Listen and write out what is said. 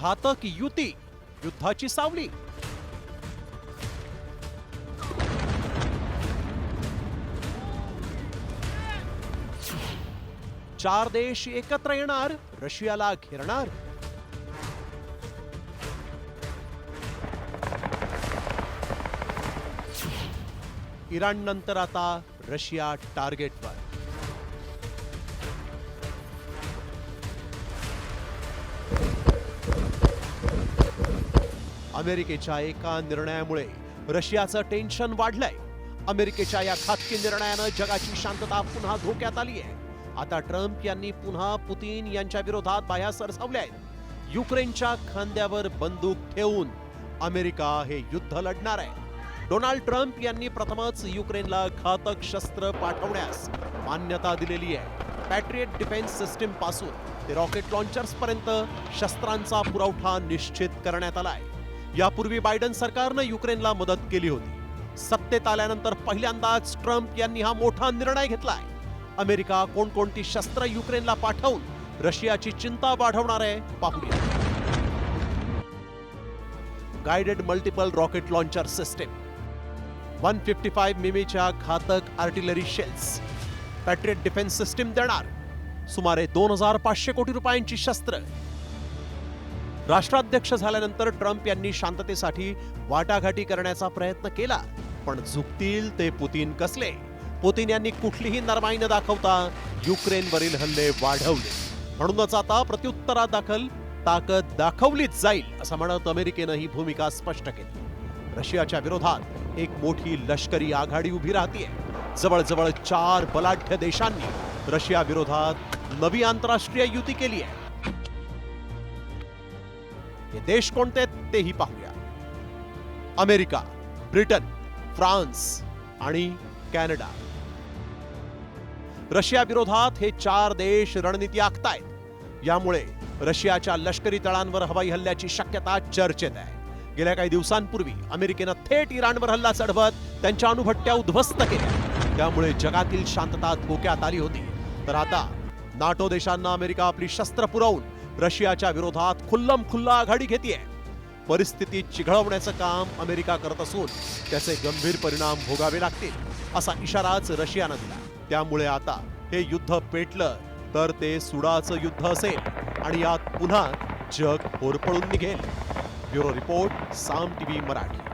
घातक युती युद्धाची सावली. चार देश एकत्र येणार रशियाला घेरणार. इराण नंतर आता रशिया टार्गेटवर अमेरिकेच्या एका निर्णयामुळे रशियाचं टेन्शन वाढलंय. अमेरिकेच्या या खातकी निर्णयानं जगाची शांतता पुन्हा धोक्यात आली आहे. आता ट्रम्प यांनी पुन्हा पुतीन यांच्या विरोधात बाह्या सरसावल्या आहेत. युक्रेनच्या खांद्यावर बंदूक ठेवून अमेरिका हे युद्ध लढणार आहे. डोनाल्ड ट्रम्प यांनी प्रथमच युक्रेनला घातक शस्त्र पाठवण्यास मान्यता दिलेली आहे. पॅट्रियट डिफेन्स सिस्टीमपासून ते रॉकेट लॉन्चर्स पर्यंत शस्त्रांचा पुरवठा निश्चित करण्यात आला आहे यापूर्वी बायडन सरकारनं युक्रेनला मदत केली होती. सत्तेत आल्यानंतर पहिल्यांदाच ट्रम्प यांनी हा मोठा निर्णय घेतलाय. अमेरिका कोणकोणती शस्त्र युक्रेनला पाठवून रशियाची चिंता वाढवणार आहे पाहूया. Guided multiple rocket launcher system one fifty five मिमीच्या घातक artillery shells Patriot defence system देणार. सुमारे दोन हजार पाचशे कोटी रुपयांची शस्त्र. राष्ट्राध्यक्ष झाल्यानंतर ट्रम्प यांनी शांततेसाठी वाटाघाटी करण्याचा प्रयत्न केला. पण झुकतील ते पुतीन कसले? पुतीन यांनी कुठलीही नरमाई न दाखवता युक्रेनवरील हल्ले वाढवले. म्हणूनच आता प्रत्युत्तरादाखल ताकद दाखवलीच जाईल असं म्हणत अमेरिकेनं ही भूमिका स्पष्ट केली. रशियाच्या विरोधात एक मोठी लष्करी आघाडी उभी राहतीये. जवळजवळ चार बलाढ्य देशांनी रशिया विरोधात नवी आंतरराष्ट्रीय युती केली आहे हे देश कोणते तेही पाहूया. अमेरिका ब्रिटन फ्रान्स आणि कॅनडा. रशिया विरोधात हे चार देश रणनीती आखतायत. यामुळे रशियाच्या लष्करी तळांवर हवाई हल्ल्याची शक्यता चर्चेत आहे. गेल्या काही दिवसांपूर्वी अमेरिकेनं थेट इराणवर हल्ला चढवत त्यांच्या अणुभट्ट्या उद्ध्वस्त केल्या. त्यामुळे जगातील शांतता धोक्यात आली होती. तर आता नाटो देशांना अमेरिका आपली शस्त्र पुरवून रशियाच्या विरोधात खुल्लम खुल्ला आघाडी घेते परिस्थिती चिघळवण्याचं काम अमेरिका करत असून त्याचे गंभीर परिणाम भोगावे लागतील असा इशाराच रशियानं दिला. त्यामुळे आता हे युद्ध पेटलं तर ते सुडाचं युद्ध असेल आणि यात पुन्हा जग होरपळून निघेल. Bureau report Saam TV Marathi.